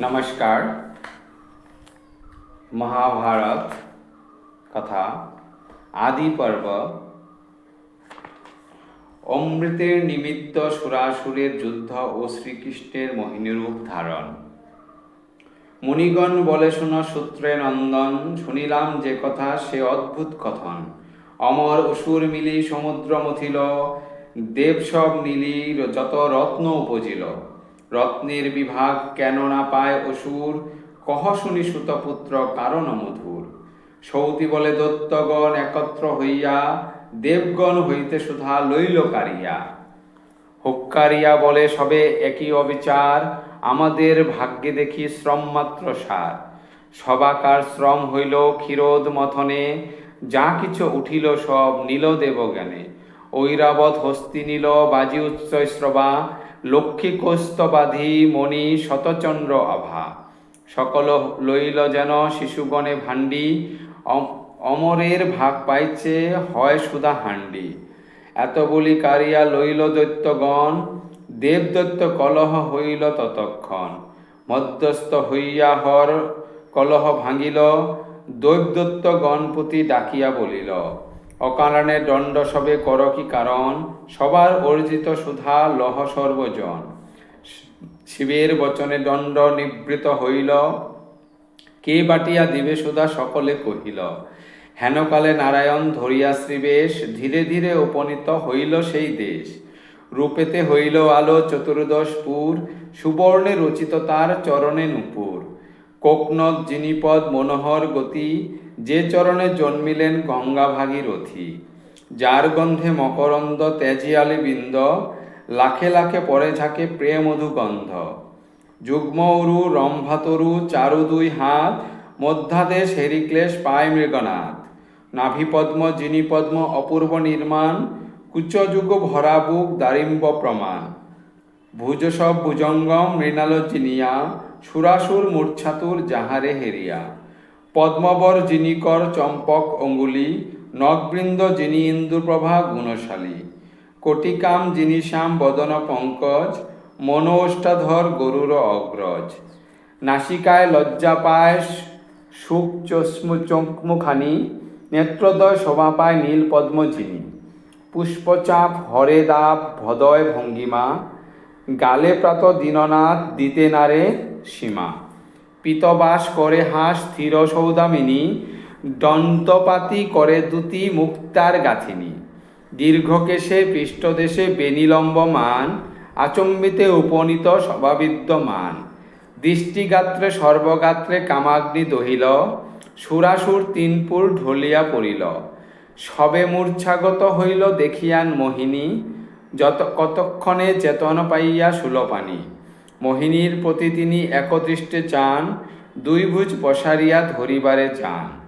নমস্কার। মহাভারত কথা আদি পর্ব অমৃতের নিমিত্ত সুরাসুরের যুদ্ধ ও শ্রীকৃষ্ণের মোহিনীরূপ ধারণ। মুনিগণ বলে শোনো সূত্রে নন্দন, শুনিলাম যে কথা, সে অদ্ভুত কথন। অমর অসুর মিলি সমুদ্র মথিল দেব সব নীলি যত রত্ন উপজিল। রত্নের বিভাগ কেন না পায় অসুর? কহ শুনি সুতপুত্র, কারণ মধুর সৌতি বলে, দত্তগণ একত্র হইয়া, দেবগণ হইতে সুধা লইল কারিয়া। হুক্কারিয়া বলে, সবে একই অবিচার, আমাদের ভাগ্যে দেখি শ্রম মাত্র সার। সবাকার শ্রম হইল ক্ষীরোদ মথনে, যা কিছু উঠিল সব নীল দেবজ্ঞানে। ঐরাবত হস্তি নীল, বাজি উচ্চয় শ্রবা লক্ষ্মী কোস্তবাধি মণি শতচন্দ্র আভা। সকল লইল যেন শিশুগণে ভাণ্ডি, অম- অমরের ভাগ পাইছে হয় সুধা হান্ডি এত বলি কারিয়া লইল দৈত্যগণ দেবদত্ত কলহ হইল ততক্ষণ। মধ্যস্থ হইয়া হর কলহ ভাঙিল দৈবদত্ত গণপতি ডাকিয়া বলিল অকারণে দণ্ড সবে কর কি কারণ? সবার অর্জিত সুধা লহ সর্বজন। শিবের বচনে দণ্ড নিবৃত হইল। কে বাটিয়া দিবে সুধা সকলে কহিল। হেনকালে নারায়ণ ধরিয়া শ্রীবেশ ধীরে ধীরে উপনীত হইল সেই দেশ। রূপেতে হইল আলো চতুর্দশপুর সুবর্ণে রচিত তার চরণে নূপুর। কোকনদ জিনিপদ, মনোহর গতি যে চরণে জন্মিলেন গঙ্গা ভাগীরথী, যার গন্ধে মকরন্দ তেজিয়ালি বৃন্দ, লাখে লাখে পরে ঝাঁকে প্রিয় মধু গন্ধ যুগ্মৌরু, রম্ভাতরু চারু দুই হাত, মধ্যাদেশ হেরিক্লেশ পায় মৃগনাথ। নাভিপদ্ম, জিনিপদ্ম অপূর্ব নির্মাণ, কুচযুগ ভরা বুক দারিম্ব প্রমাণ। ভুজসব ভুজঙ্গম মৃণাল জিনিয়া, সুরাসুর মূর্ছাতুর যাহারে হেরিয়া। পদ্মবর জিনিকর চম্পক অঙ্গুলি নখবৃন্দ যিনি ইন্দুপ্রভা গুণশালী, কোটিকাম যিনি শ্যাম বদন পঙ্কজ মনোষ্ঠাধর গরুর অগ্রজ, নাসিকায় লজ্জা পায় সুখ চশ্মু চোখমুখানি নেত্রদয় শোভা পায় নীল পদ্ম যিনি পুষ্পচাপ হরে দাপ ভদয় ভঙ্গিমা, গালে প্রাত দীননাথ দিতে নারে সীমা। পিতবাস করে হাঁস স্থির সৌদামিনী দন্তপাতি করে দুতি মুক্তার গাথিনী। দীর্ঘকেশে পৃষ্ঠদেশে বেনিলম্বমান, আচম্বিতে উপনীত সভাবিদ্যমান দৃষ্টিগাত্রে সর্বগাত্রে কামাগ্নি দহিল, সুরাসুর তিনপুর ঢলিয়া পড়িল। সবে মূর্ছাগত হইল দেখিয়ান মোহিনী, যত কতক্ষণে চেতন পাইয়া সুলপানি। মোহিনীর প্রতি তিনি একদৃষ্টে চান, দুই ভুজ পসারিয়া ধরিবারে চান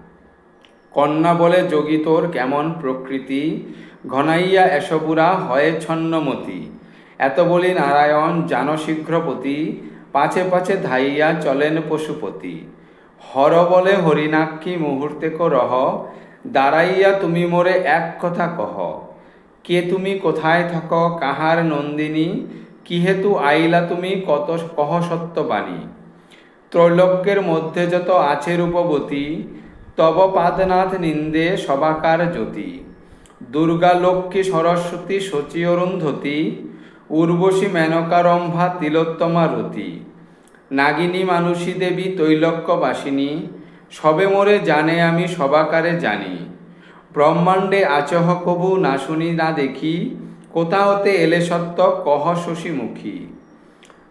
কন্যা বলে, যোগী তোর কেমন প্রকৃতি? ঘনাইয়া এসপুরা হয়ে ছন্নমতি। এত বলি নারায়ণ, জান শীঘ্রপতি। পাছে পাছে ধাইয়া চলেন পশুপতি। হর বলে হরিণাক্ষী মুহূর্তে রহ। দাঁড়াইয়া তুমি মোরে এক কথা কহ। কে তুমি কোথায় থাক, কাহার নন্দিনী? কি হেতু আইলা তুমি কত কহ সত্যবাণী ত্রৈলোক্যের মধ্যে যত আছে রূপবতী, তব পাদনাথ নিন্দে সবাকার জ্যোতি। দুর্গা লক্ষ্মী সরস্বতী শচী অরুন্ধতী, উর্বশী মেনকারম্ভা তিলোত্তমা রতি। নাগিনী মানুষী দেবী তৈলক্যবাসিনী সবে মোরে জানে আমি সবাকারে জানি। ব্রহ্মাণ্ডে আচহ কবু না শুনি না দেখি কোথা হতে এলে সত্য কহ শশীমুখী।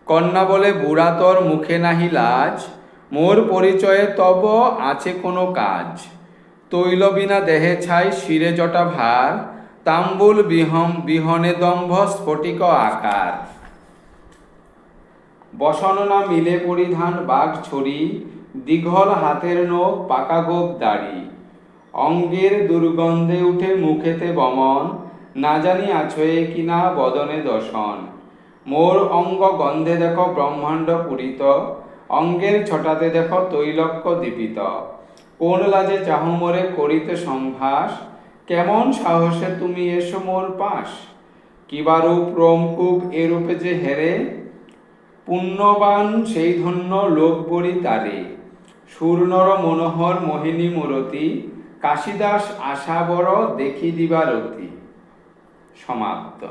কন্যা বলে, বুড়া তোর মুখে নাহি লাজ। মোর পরিচয়ে তব আছে কোনো কাজ। তৈল বিনা দেহে ছাই শিরে জটা ভার। তাম্বুল বিহম, বিহনে দম্ভ স্ফটিক আকার। বসননা মিলে পরিধান বাঘ ছড়ি দীঘল হাতের নখ পাকা গোপ দাড়ি। অঙ্গের দুর্গন্ধে উঠে মুখেতে বমন। না জানি আছয়ে কিনা বদনে দশন মোর অঙ্গ গন্ধে দেখো ব্রহ্মাণ্ড পুরিত, অঙ্গের ছটাতে দেখো তৈলক্য দীপিত। কোন লাজে চাহ মোরে করিতে সম্ভাস, কেমন সাহসে তুমি এসো মোর পাশ? কিবারূপ রোমকূপ এরূপে যে হেরে, পুণ্যবান সেই ধন্য লোক বরি তারে। সুরনর মনোহর মোহিনী মূরতি, কাশিদাস আশাবর দেখি দিবারতি সমাপ্ত।